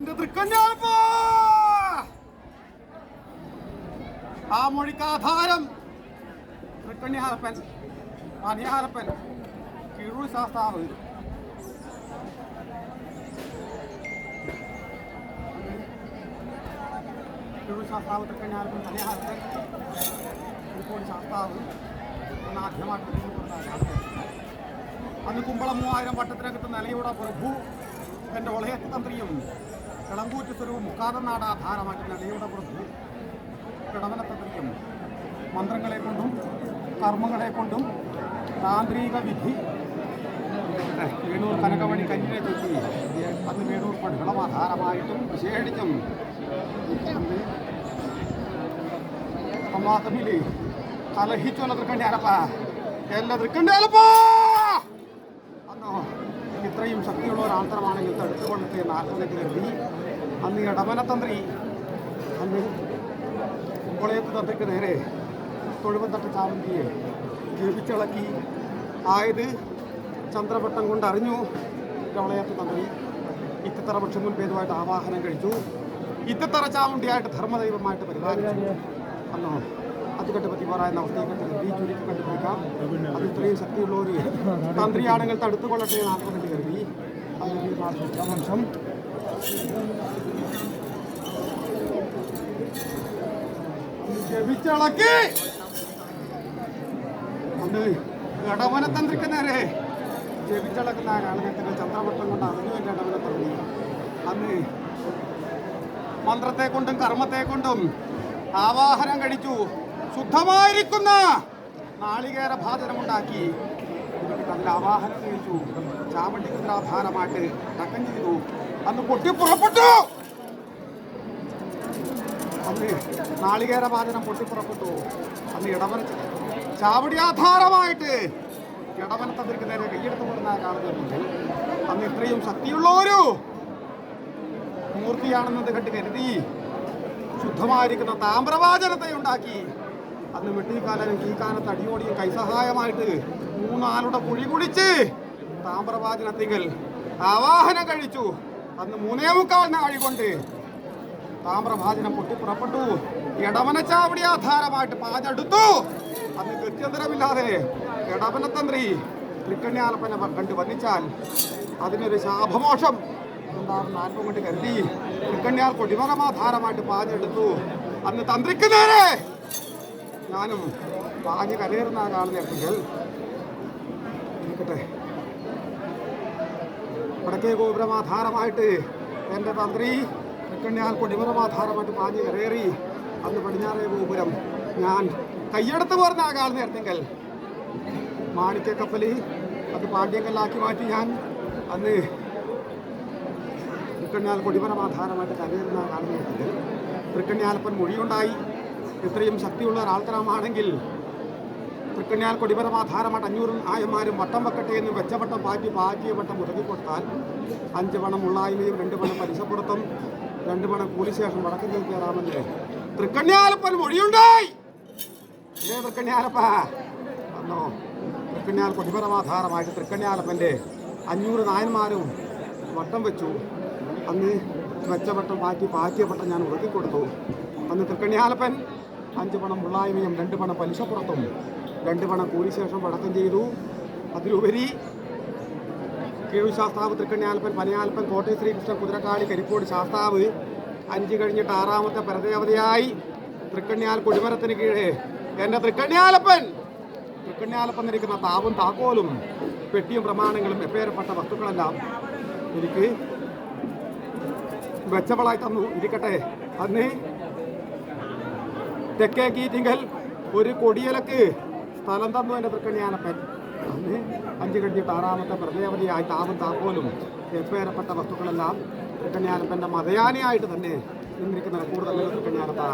എന്റെ തൃക്കഞ്ഞാലപ്പാ! ആ മൊഴിക്കാധാരം തൃക്കണ്യാലപ്പൻ അനിയാലപ്പൻ കിഴൂർ ശാസ്താവ്. കിഴൂർ ശാസ്താവ് തൃക്കണ്യാലപ്പൻ അനിയാലപ്പൻ കോഴിക്കോട് ശാസ്താവ്. എന്ന ആദ്യമായിട്ട് അന്ന് കുമ്പളം മൂവായിരം വട്ടത്തിനകത്ത് നിലയുടെ പ്രഭു എന്റെ തന്ത്രിയും കിളങ്കൂറ്റ് സ്വരവും മുക്കാതനാട് ആധാരമാക്കി പുറത്ത് പ്രഭു കിടവന തന്ത്രിയും മന്ത്രങ്ങളെ കൊണ്ടും കർമ്മങ്ങളെ കൊണ്ടും താന്ത്രിക വിധി. വേണൂർ കനകമണി കഞ്ഞിനെ ചൊല്ലി അത് വേണൂർ പടുകളം വിശേഷിച്ചും. അന്ന് കലഹിച്ചു തൃക്കണ്ടി അലപ്പ. എല്ലാ തൃക്കണ്യാലപ്പാ അന്നോ ഇത്രയും ശക്തിയുള്ള ഒരു ഒരാൾത്തരമാണെങ്കിൽ തടുത്തുകൊള്ളത്തെ ആഗ്രഹത്തിൽ എത്തി അന്ന് ഇടമനതന്ത്രി അന്ന് കുമ്പളയത്ത് തന്ത്രിക്ക് നേരെ തൊഴുവന്തട്ട ചാവന്തിയെ ജീവിച്ചിളക്കി ആയത് ചന്ദ്രപട്ടം കൊണ്ട് അറിഞ്ഞു ഇടവളയത്ത് തന്ത്രി. ഇത്തത്തറ പക്ഷം മുൻപേതുമായിട്ട് ആവാഹനം കഴിച്ചു. ഇത്തത്തറ ചാമുണ്ടിയായിട്ട് ധർമ്മദൈവമായിട്ട് പരിപാലിച്ചു. അന്നോ. അത് കണ്ട് പതിവാറായ അവസ്ഥയെ കണ്ട് കരുതി ചുരുക്കി കണ്ടുപിടിക്കാം അത് ഇത്രയും ശക്തിയുള്ള ഒരു തന്ത്രിയാണെങ്കിൽ തടുത്തുകൊള്ളട്ടെ നാൽപ്പതിന് കരുതി അതിന് വംശം ജപിച്ചിളക്കി അന്ന് ഇടവനതന്ത്രിക്ക് നേരെ കാലഘട്ടത്തിൽ ചന്ദ്രവട്ടം കൊണ്ട് അതിനു വേണ്ടി ഇടവനതന്ത്രി അന്ന് മന്ത്രത്തെ കൊണ്ടും കർമ്മത്തെ കൊണ്ടും ആവാഹനം കഴിച്ചു. ശുദ്ധമായിരിക്കുന്ന നാളികേര ഭാചനമുണ്ടാക്കി അതിൽ ആവാഹനം കഴിച്ചു ചാമണ്ടി കുതിരാധാരമായിട്ട് ടക്കം ചെയ്തു. അന്ന് പൊട്ടി പുറപ്പെട്ടു. അന്ന് നാളികേര ഭാജനം പൊട്ടിപ്പുറപ്പെട്ടു അന്ന് ഇടവന ചാവടിയാധാരമായിട്ട് ഇടവന തന്ത്രിക്ക് നേരെ കൈയെടുത്ത് കൊടുക്കുന്ന കാണുന്നുണ്ടെങ്കിൽ അന്ന് ഇത്രയും ശക്തിയുള്ള ഒരു മൂർത്തിയാണെന്നത് കണ്ട് കരുതി ശുദ്ധമായിരിക്കുന്ന താമ്രവാചനത്തെ ഉണ്ടാക്കി. അന്ന് വെട്ടിക്കാലനും കീക്കാലത്ത് കാലത്ത് അടിയോടിയും കൈസഹായമായിട്ട് മൂന്നാളുടെ കുഴി കുടിച്ച് താമ്രവാചനത്തിങ്കൽ ആവാഹനം കഴിച്ചു. അന്ന് മൂന്നേ മുക്കാൽ നാഴി കൊണ്ട് താമ്രഭാജനം പൊട്ടിപ്പുറപ്പെട്ടു ഇടവനച്ചാവടി ആധാരമായിട്ട് പാഞ്ഞെടുത്തു. അന്ന് ഗത്യന്തരമില്ലാതെ ഇടവനതന്ത്രി തൃക്കണ്യാലപ്പനെ കണ്ട് വന്നിച്ചാൽ അതിനൊരു ശാപമോഷം ഉണ്ടാകുന്ന ആത്മം കരുതി തൃക്കണ്യാർ കൊടിമരമാധാരമായിട്ട് പാഞ്ഞെടുത്തു. അന്ന് തന്ത്രിക്ക് നേരെ ഞാനും പാഞ്ഞ് കരയറുന്ന ആ കാണുന്നെങ്കിൽ നിൽക്കട്ടെ വടക്കേ ഗോപുരമാധാരമായിട്ട് എന്റെ തന്ത്രി തൃക്കണ്യാൽ കൊടിമറമാധാരമായിട്ട് പാഞ്ഞ് കരയേറി അന്ന് പടിഞ്ഞാറേ ഗോപുരം ഞാൻ കയ്യെടുത്ത് പോർന്ന ആ കാണുന്ന നേരത്തെങ്കിൽ മാണിക്യ കപ്പൽ അത് പാണ്ഡ്യങ്കല്ലാക്കി മാറ്റി ഞാൻ അന്ന് തൃക്കണ്യാൽ കൊടിമരമാധാരമായിട്ട് കരയേറുന്ന ആ കാണുന്ന നേരത്തിൽ തൃക്കണ്യാലപ്പൻ മൊഴിയുണ്ടായി. ഇത്രയും ശക്തിയുള്ള ഒരാൾത്തരമാണെങ്കിൽ തൃക്കണ്യാൽ കൊടിപരമാധാരമായിട്ട് അഞ്ഞൂറും ആയന്മാരും വട്ടം വെക്കട്ടെ എന്ന് വെച്ചവട്ടം പാറ്റി പാറ്റിയ വട്ടം മുതക്കി കൊടുത്താൽ അഞ്ച് പണം ഉള്ളായ്മയും രണ്ട് പണം പലിശപ്പുറത്തും രണ്ട് പണം കൂലിശേഷം വടക്കൻ ചെയ്ത് കയറാമെന്ന്. തൃക്കണ്യാലപ്പൻ മൊഴിയുണ്ടായി ഇല്ലേ തൃക്കണ്യാലപ്പ? വന്നോ. തൃക്കണ്യാൽ കൊടിപരമാധാരമായിട്ട് തൃക്കണ്യാലപ്പന്റെ അഞ്ഞൂറ് നായന്മാരും വട്ടം വെച്ചു. അന്ന് വെച്ച വട്ടം പാറ്റി പാറ്റിയ വട്ടം ഞാൻ ഉറക്കിക്കൊടുത്തു. അന്ന് തൃക്കണ്യാലപ്പൻ അഞ്ച് പണം മുള്ളായ്മയും രണ്ട് പണം പലിശപ്പുറത്തും രണ്ട് പണം കൂലിശേഷം പടക്കം ചെയ്തു. അതിലുപരി കീഴു ശാസ്താവ് തൃക്കണ്യാൽപ്പൻ പനയാൽപ്പൻ കോട്ടയം ശ്രീകൃഷ്ണൻ കുതിരക്കാളി കരിക്കോട് ശാസ്താവ് അഞ്ച് കഴിഞ്ഞിട്ട് ആറാമത്തെ പരദേവതയായി തൃക്കണ്യാൽ കൊടിമരത്തിന് കീഴേ എന്റെ തൃക്കണ്യാലപ്പൻ. തൃക്കണ്യാലപ്പൻ നിൽക്കുന്ന താവും താക്കോലും പെട്ടിയും പ്രമാണങ്ങളും എപ്പേരപ്പെട്ട വസ്തുക്കളെല്ലാം എനിക്ക് വെച്ചവളായി തന്നു. ഇരിക്കട്ടെ. അന്ന് തെക്കേ കീറ്റിങ്കൽ ഒരു കൊടിയലക്ക് സ്ഥലം തന്നു എന്റെ തൃക്കണിയാനപ്പൻ അന്ന് അഞ്ച് കഴിഞ്ഞിട്ട് ആറാമത്തെ പ്രദേവതയായി താപം താപ്പോലും എപ്പേരപ്പെട്ട വസ്തുക്കളെല്ലാം തൃക്കണിയാനപ്പന്റെ മതയാനിയായിട്ട് തന്നെ നിന്നിരിക്കുന്ന കൂടുതൽ തൃക്കണ്യാലത്ത